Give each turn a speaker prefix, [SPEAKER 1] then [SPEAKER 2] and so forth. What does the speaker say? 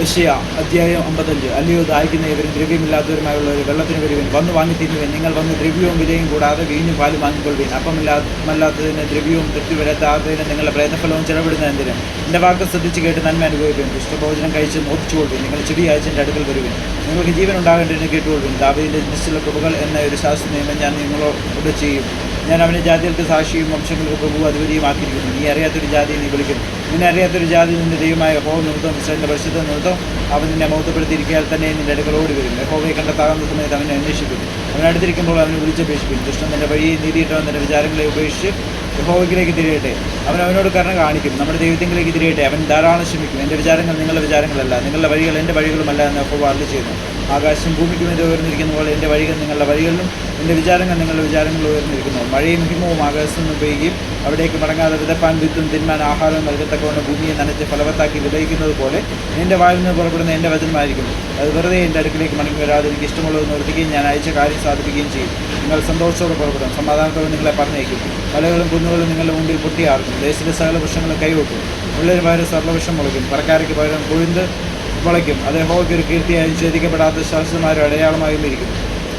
[SPEAKER 1] യശയ അധ്യായം അമ്പത്തഞ്ച്. അല്ലയോ ദാഹിക്കുന്ന ഇവരും ദ്രവ്യമില്ലാത്തവരുമായുള്ളവർ വെള്ളത്തിന് വരുവിൻ. വന്ന് വാങ്ങി തിന്നുവിൻ നിങ്ങൾ വന്ന് ദ്രവ്യവും വിലയും കൂടാതെ വീഞ്ഞും പാലും വാങ്ങിക്കൊള്ളുവിൻ. അപ്പമില്ലാത്തതിന് ദ്രവ്യവും തൃപ്തി വരാത്താത്തതിന് നിങ്ങളുടെ പ്രയത്നഫലവും ചെലവിടുന്ന എന്തിന്? എന്റെ വാക്ക് ശ്രദ്ധിച്ച് കേട്ട് നന്മ അനുഭവിക്കും ദുഷ്ടഭോജനം കഴിച്ച് നോക്കിച്ചുകൊള്ളുവിൻ നിങ്ങൾ ചെടി അയച്ചിന്റെ അടുക്കൽ വരുവിൻ. നിങ്ങൾക്ക് ജീവൻ ഉണ്ടാകേണ്ടതിന് കേട്ടുകൊള്ളുവിൻ. ദാവിന്റെ നിശ്ചല കൃപകൾ എന്ന ഒരു ശാസ്ത്ര നിയമം ഞാൻ നിങ്ങളോട് ചെയ്യും. ഞാൻ അവനെ ജാതികൾക്ക് സാക്ഷിയും വംശങ്ങൾക്ക് പ്രഭു അധിപതിയുമാക്കിയിരിക്കുന്നു നീ അറിയാത്തൊരു ജാതി നീ വിളിക്കും നിന്നെ ജാതി നിന്റെ ദൈവമായ ഹോ നിമിത്തം ഇസ്രായേലിന്റെ പരിശുദ്ധ നിമിത്തം അവൻ നിന്നെ മൗത്തപ്പെടുത്തിയിരിക്കാൻ തന്നെ നിന്റെ അടുക്കൽ ഓടി വരും ഹോവയെ കണ്ടെത്താകുന്ന സമയത്ത് അവനെ അന്വേഷിക്കും അവൻ അടുത്തിരിക്കുമ്പോൾ അവനെ വിളിച്ചപേക്ഷിക്കും ദുഷ്ടം നിന്റെ വഴിയെ നീതിയിട്ടവൻ നിന്റെ വിചാരങ്ങളെ ഉപേക്ഷിച്ച് യഹോവയ്ക്കിലേക്ക് തിരിയട്ടെ. അവൻ അവനോട് കരുണ കാണിക്കും നമ്മുടെ ദൈവത്തിങ്കിലേക്ക് തിരിയട്ടെ. അവൻ ധാരാളം ശ്രമിക്കും എന്റെ വിചാരങ്ങൾ നിങ്ങളുടെ വിചാരങ്ങളല്ല. നിങ്ങളുടെ വഴികൾ എന്റെ വഴികളുമല്ല എന്ന് യഹോവ അരുളി ചെയ്യുന്നു ആകാശം ഭൂമിക്ക് മീതെ ഉയർന്നിരിക്കുന്ന പോലെ എന്റെ വഴികൾ നിങ്ങളുടെ വഴികളിലും എന്റെ വിചാരങ്ങൾ നിങ്ങളുടെ വിചാരങ്ങളിൽ ഉയർന്നിരിക്കുന്നു. മഴയും ഹിമവും ആകാശത്ത് നിന്ന് പെയ്യുകയും അവിടേക്ക് മടങ്ങാതെ വിതപ്പാൻ വിത്തും തിന്മാൻ ആഹാരവും നൽകത്തക്കവണ്ണം ഭൂമിയെ നനച്ച് ഫലവത്താക്കി വിതയിക്കുന്നത് പോലെ എന്റെ വായിൽ നിന്ന് പുറപ്പെടുന്ന എന്റെ വചനമായിരിക്കും. അത് വെറുതെ എന്റെ അടുക്കിലേക്ക് മടങ്ങി വരാതെ എനിക്ക് ഇഷ്ടമുള്ളത് നിവർത്തിക്കുകയും ഞാൻ അയച്ച കാര്യം സാധിപ്പിക്കുകയും ചെയ്യും. നിങ്ങൾ സന്തോഷത്തോടെ പുറപ്പെടും. സമാധാനത്തോടെ നിങ്ങളെ പറഞ്ഞേക്കും മലകളും കുന്നുകളും നിങ്ങളുടെ മുമ്പിൽ പൊട്ടിയാർക്കും. ദേശത്തിലെ സകല വൃക്ഷങ്ങളും കൈവെക്കും ഉള്ളിൽ പകരം സർവവൃക്ഷം മുളയ്ക്കും. പറക്കാരയ്ക്ക് പകരം കൊഴുന്ത് മുളയ്ക്കും അദ്ദേഹം ഒരു കീർത്തിയായും ഛേദിക്കപ്പെടാത്ത ശാസ്ത്രന്മാരും അടയാളമായും ഇരിക്കും